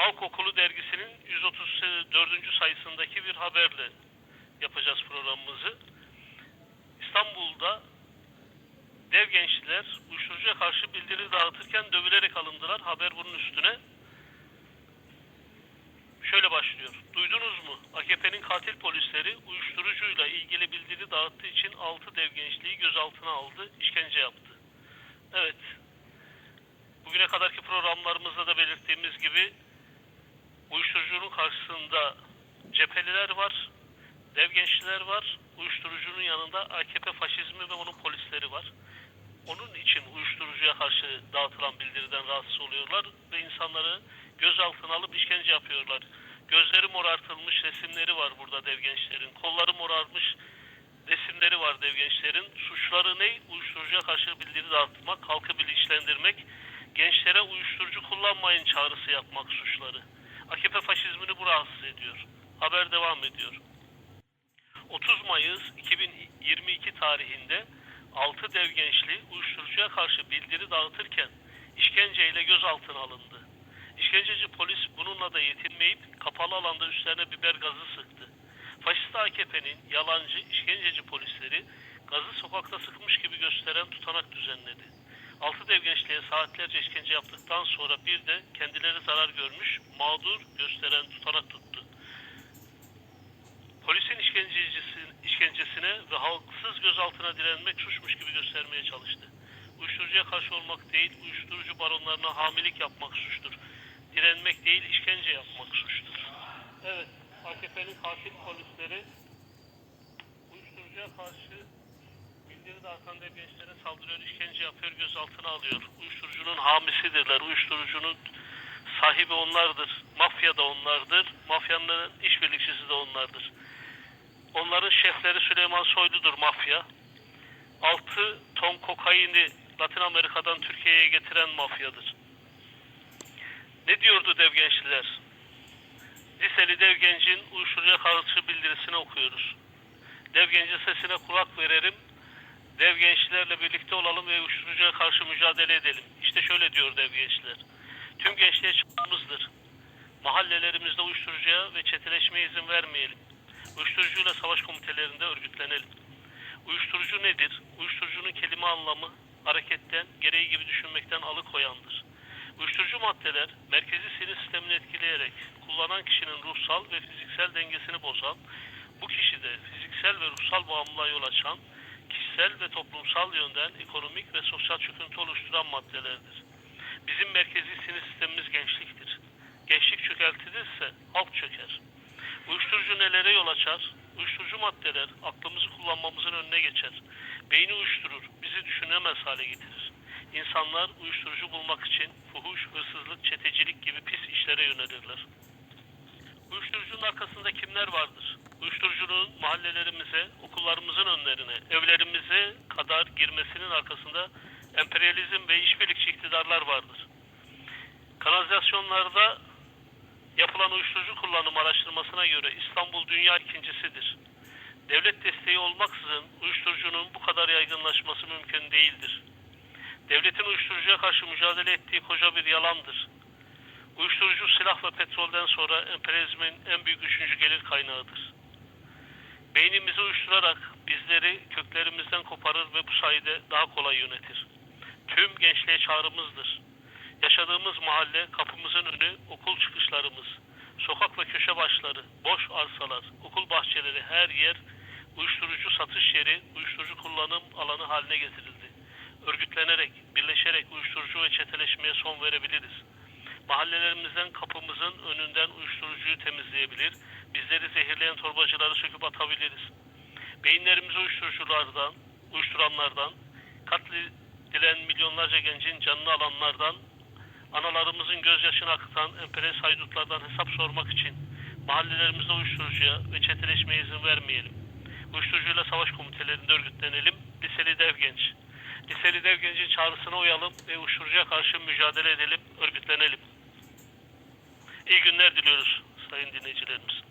Halk Okulu dergisinin 134. sayısındaki bir haberle yapacağız programımızı. İstanbul'da dev gençler uyuşturucuya karşı bildiri dağıtırken dövülerek alındılar. Haber bunun üstüne. Şöyle başlıyor. Duydunuz mu? AKP'nin katil polisleri uyuşturucuyla ilgili bildiri dağıttığı için 6 dev gençliği gözaltına aldı, işkence yaptı. Evet. Bugüne kadarki programlarımızda da belirttiğimiz gibi uyuşturucunun karşısında cepheliler var, dev gençler var, uyuşturucunun yanında AKP faşizmi ve onun polisleri var. Onun için uyuşturucuya karşı dağıtılan bildiriden rahatsız oluyorlar ve insanları gözaltına alıp işkence yapıyorlar. Gözleri morartılmış resimleri var burada dev gençlerin. Kolları morarmış resimleri var dev gençlerin. Suçları ne? Uyuşturucuya karşı bildiri dağıtmak, halkı bilinçlendirmek, gençlere uyuşturucu kullanmayın çağrısı yapmak suçları. AKP faşizmini bu rahatsız ediyor. Haber devam ediyor. 30 Mayıs 2022 tarihinde 6 dev gençli uyuşturucuya karşı bildiri dağıtırken işkenceyle gözaltına alındı. İşkenceci polis bununla da yetinmeyip kapalı alanda üstlerine biber gazı sıktı. Faşist AKP'nin yalancı işkenceci polisleri gazı sokakta sıkmış gibi gösteren tutanak düzenledi. Altı dev gençliğe saatlerce işkence yaptıktan sonra bir de kendileri zarar görmüş, mağdur gösteren tutanak tuttu. Polisin işkencesine ve halksız gözaltına direnmek suçmuş gibi göstermeye çalıştı. Uyuşturucuya karşı olmak değil, uyuşturucu baronlarına hamilik yapmak suçtur. Direnmek değil, işkence yapmak suçtur. Evet, AKP'nin katil polisleri uyuşturucuya karşı dağıtan dev gençlere saldırıyor, işkence yapıyor, gözaltına alıyor. Uyuşturucunun hamisidirler, uyuşturucunun sahibi onlardır. Mafya da onlardır, mafyanın işbirlikçisi de onlardır. Onların şefleri Süleyman Soylu'dur mafya. 6 ton kokaini Latin Amerika'dan Türkiye'ye getiren mafyadır. Ne diyordu dev gençliler? Liseli dev gencin uyuşturucuya karşı bildirisini okuyoruz. Dev gencin sesine kulak verelim. Dev gençlerle birlikte olalım ve uyuşturucuya karşı mücadele edelim. İşte şöyle diyor dev gençler. Tüm gençliğe çağrımızdır. Mahallelerimizde uyuşturucuya ve çeteleşmeye izin vermeyelim. Uyuşturucuyla savaş komitelerinde örgütlenelim. Uyuşturucu nedir? Uyuşturucunun kelime anlamı hareketten, gereği gibi düşünmekten alıkoyandır. Uyuşturucu maddeler merkezi sinir sistemini etkileyerek kullanan kişinin ruhsal ve fiziksel dengesini bozan, bu kişide fiziksel ve ruhsal bağımlılığa yol açan, kişisel ve toplumsal yönden ekonomik ve sosyal çöküntü oluşturan maddelerdir. Bizim merkezi sinir sistemimiz gençliktir. Gençlik çökeltilirse halk çöker. Uyuşturucu nelere yol açar? Uyuşturucu maddeler aklımızı kullanmamızın önüne geçer. Beyni uyuşturur, bizi düşünemez hale getirir. İnsanlar uyuşturucu bulmak için fuhuş, hırsızlık, çetecilik gibi pis işlere yönelirler. Uyuşturucunun arkasında kimler vardır? Uyuşturucunun mahallelerimize, okullarımızın önlerine, evlerimize kadar girmesinin arkasında emperyalizm ve işbirlikçi iktidarlar vardır. Kanalizasyonlarda yapılan uyuşturucu kullanım araştırmasına göre İstanbul dünya ikincisidir. Devlet desteği olmaksızın uyuşturucunun bu kadar yaygınlaşması mümkün değildir. Devletin uyuşturucuya karşı mücadele ettiği koca bir yalandır. Uyuşturucu silah ve petrolden sonra emperyalizmin en büyük üçüncü gelir kaynağıdır. Beynimizi uyuşturarak bizleri köklerimizden koparır ve bu sayede daha kolay yönetir. Tüm gençliğe çağrımızdır. Yaşadığımız mahalle, kapımızın önü, okul çıkışlarımız, sokak ve köşe başları, boş arsalar, okul bahçeleri her yer uyuşturucu satış yeri, uyuşturucu kullanım alanı haline getirildi. Örgütlenerek, birleşerek uyuşturucu ve çeteleşmeye son verebiliriz. Mahallelerimizden kapımızın önünden uyuşturucuyu temizleyebilir, bizleri zehirleyen torbacıları söküp atabiliriz. Beyinlerimizi uyuşturuculardan, uyuşturanlardan, katledilen milyonlarca gencin canını alanlardan, analarımızın gözyaşını akıtan emperyalist haydutlardan hesap sormak için mahallelerimizde uyuşturucuya ve çeteleşmeye izin vermeyelim. Uyuşturucuyla savaş komitelerinde örgütlenelim. Liseli dev genç. Liseli dev gencin çağrısına uyalım ve uyuşturucuya karşı mücadele edelim, örgütlenelim. İyi günler diliyoruz sayın dinleyicilerimiz.